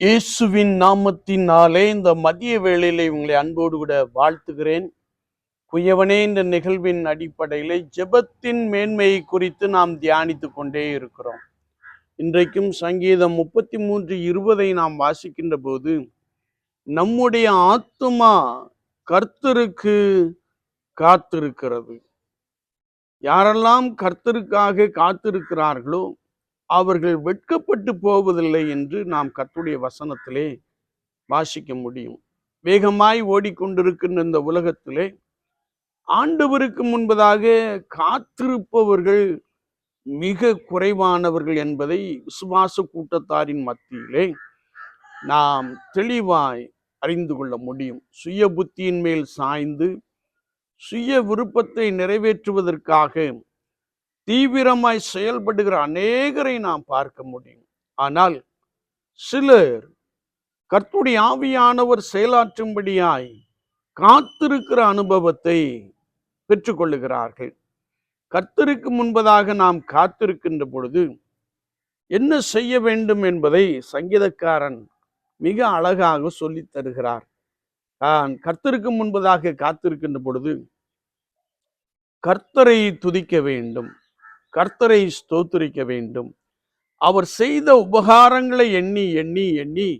இயேசுவின் நாமத்தினாலே இந்த மதிய வேளையிலே உங்களை அன்போடு கூட வாழ்த்துகிறேன். குயவனே இந்த நிகழ்வின் அடிப்படையில் ஜெபத்தின் மேன்மையை குறித்து நாம் தியானித்து கொண்டே இருக்கிறோம். இன்றைக்கும் சங்கீதம் முப்பத்தி மூன்று இருபதை நாம் வாசிக்கின்ற போது நம்முடைய ஆத்துமா கர்த்தருக்கு காத்திருக்கிறது. யாரெல்லாம் கர்த்தருக்காக காத்திருக்கிறார்களோ அவர்கள் வெட்கப்பட்டு போவதில்லை என்று நாம் கத்துடைய வசனத்திலே வாசிக்க முடியும். வேகமாய் ஓடிக்கொண்டிருக்கின்ற இந்த உலகத்திலே ஆண்டவருக்கு முன்பதாக காத்திருப்பவர்கள் மிக குறைவானவர்கள் என்பதை விசுவாச கூட்டத்தாரின் மத்தியிலே நாம் தெளிவாய் அறிந்து கொள்ள முடியும். சுய புத்தியின் மேல் சாய்ந்து சுய விருப்பத்தை நிறைவேற்றுவதற்காக தீவிரமாய் செயல்படுகிற அநேகரை நாம் பார்க்க முடியும். ஆனால் சிலர் கர்த்துடைய ஆவியானவர் செயலாற்றும்படியாய் காத்திருக்கிற அனுபவத்தை பெற்றுக்கொள்ளுகிறார்கள். கர்த்தருக்கு முன்பதாக நாம் காத்திருக்கின்ற பொழுது என்ன செய்ய வேண்டும் என்பதை சங்கீதக்காரன் மிக அழகாக சொல்லித் தருகிறார். நான் கர்த்தருக்கு முன்பதாக காத்திருக்கின்ற பொழுது கர்த்தரை துதிக்க வேண்டும். கர்த்தரை ஸ்தோத்திரிக்க வேண்டும். அவர் செய்த உபகாரங்களை எண்ணி எண்ணி எண்ணி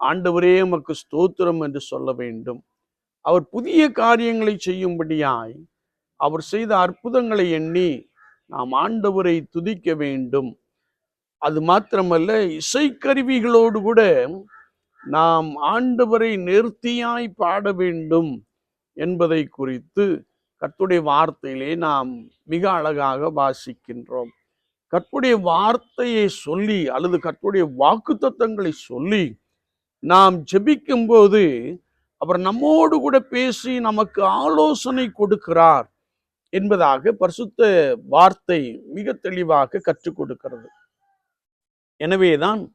ஆண்டவரே உமக்கு ஸ்தோத்திரம் என்று சொல்ல வேண்டும். அவர் புதிய காரியங்களை செய்யும்படியாய் அவர் செய்த அற்புதங்களை எண்ணி நாம் ஆண்டவரை துதிக்க வேண்டும். அது மாத்திரமல்ல இசைக்கருவிகளோடு கூட நாம் ஆண்டவரை நேர்த்தியாய் பாட வேண்டும் என்பதை குறித்து கர்த்துடைய வார்த்தையிலே நாம் மிக அழகாக வாசிக்கின்றோம். கற்புடைய வார்த்தையை சொல்லி அல்லது கற்புடைய வாக்கு தத்தங்களை சொல்லி நாம் ஜெபிக்கும்போது அவர் நம்மோடு கூட பேசி நமக்கு ஆலோசனை கொடுக்கிறார் என்பதாக பரிசுத்த வார்த்தை மிக தெளிவாக கற்றுக் கொடுக்கிறது. எனவேதான்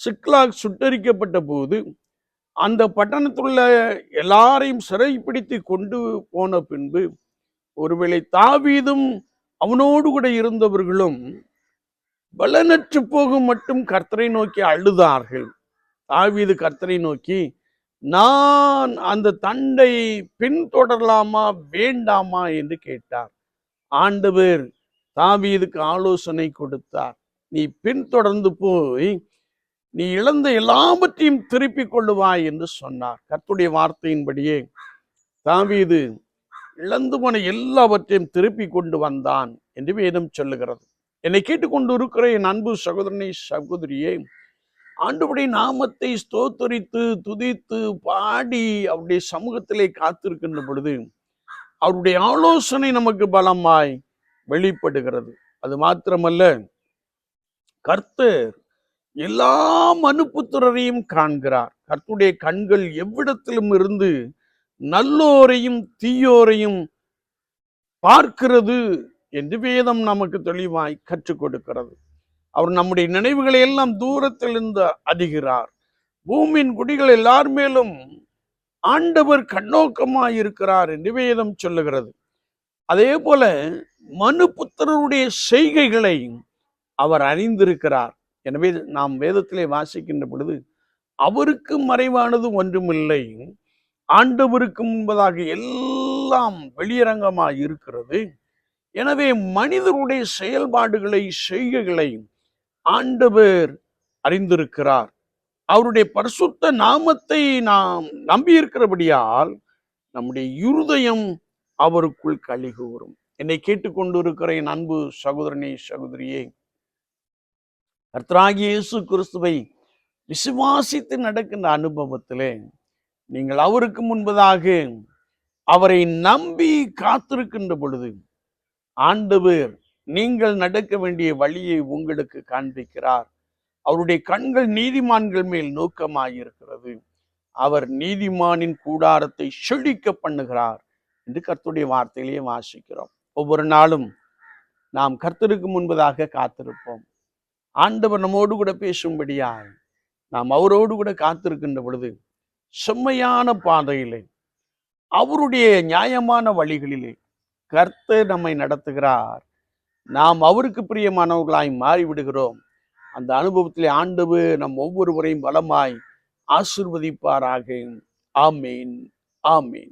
சிக்லாக் சுட்டரிக்கப்பட்ட போது அந்த பட்டணத்துள்ள எல்லாரையும் சிறைப்பிடித்து கொண்டு போன பின்பு ஒருவேளை தாவீதும் அவனோடு கூட இருந்தவர்களும் பலனற்று போகும் மட்டும் கர்த்தரை நோக்கி அழுதார்கள். தாவீது கர்த்தரை நோக்கி நான் அந்த தண்டை பின்தொடரலாமா வேண்டாமா? என்று கேட்டார். ஆண்டவர் தாவீதுக்கு ஆலோசனை கொடுத்தார். நீ பின்தொடர்ந்து போய் நீ இழந்த எல்லாவற்றையும் திருப்பிக் கொள்ளுவாய் என்று சொன்னார். கர்த்துடைய வார்த்தையின்படியே தாவீது இழந்து போன எல்லாவற்றையும் திருப்பி கொண்டு வந்தான் என்று வேதம் சொல்லுகிறது. என்னை கேட்டுக்கொண்டு இருக்கிற என் அன்பு சகோதரனை சகோதரியே ஆண்டுபடி நாமத்தை ஸ்தோத்தரித்து துதித்து பாடி அவருடைய சமூகத்திலே காத்திருக்கின்ற பொழுது அவருடைய ஆலோசனை நமக்கு பலமாய் வெளிப்படுகிறது. அது மாத்திரமல்ல கர்த்தர் எல்லா மனுப்புத்திரரையும் காண்கிறார். கர்த்துடைய கண்கள் எவ்விடத்திலும் இருந்து நல்லோரையும் தீயோரையும் பார்க்கிறது என்று வேதம் நமக்கு தெளிவாய் கற்றுக் கொடுக்கிறது. அவர் நம்முடைய நினைவுகளை எல்லாம் தூரத்திலிருந்து அறிகிறார் பூமியின் குடிகள் எல்லார் மேலும் ஆண்டவர் கண்ணோக்கமாய் இருக்கிறார் என்று வேதம் சொல்லுகிறது. அதே போல மனு புத்திரருடைய செய்கைகளை அவர் அறிந்திருக்கிறார். எனவே நாம் வேதத்திலே வாசிக்கின்ற பொழுது அவருக்கு மறைவானது ஒன்றுமில்லை. ஆண்டவருக்கு முன்பதாக எல்லாம் வெளியரங்கமாக இருக்கிறது. எனவே மனிதருடைய செயல்பாடுகளை செய்கைகளை ஆண்டவர் அறிந்திருக்கிறார். அவருடைய பரிசுத்த நாமத்தை நாம் நம்பியிருக்கிறபடியால் நம்முடைய இருதயம் அவருக்குள் களி வரும் என்னை கேட்டுக்கொண்டிருக்கிற என் அன்பு சகோதரனே சகோதரியே கர்த்தராகிய இயேசு கிறிஸ்துவை விசுவாசித்து நடக்கின்ற அனுபவத்திலே நீங்கள் அவருக்கு முன்பதாக அவரை நம்பி காத்திருக்கின்ற பொழுது ஆண்டவர் நீங்கள் நடக்க வேண்டிய வழியை உங்களுக்கு காண்பிக்கிறார். அவருடைய கண்கள் நீதிமான்கள் மேல் நோக்கமாயிருக்கிறது. அவர் நீதிமானின் கூடாரத்தை செழிக்க பண்ணுகிறார் என்று கர்த்தருடைய வார்த்தையிலேயே வாசிக்கிறோம். ஒவ்வொரு நாளும் நாம் கர்த்தருக்கு முன்பதாக காத்திருப்போம். ஆண்டவர் நம்மோடு கூட பேசும்படியாய் நாம் அவரோடு கூட காத்திருக்கின்ற பொழுது செம்மையான பாதையிலே அவருடைய நியாயமான வழிகளிலே கர்த்தர் நம்மை நடத்துகிறார். நாம் அவருக்கு பிரியமானவர்களாய் மாறிவிடுகிறோம். அந்த அனுபவத்திலே ஆண்டவு நம் ஒவ்வொருவரையும் பலமாய் ஆசிர்வதிப்பாராக. ஆமேன். ஆமேன்.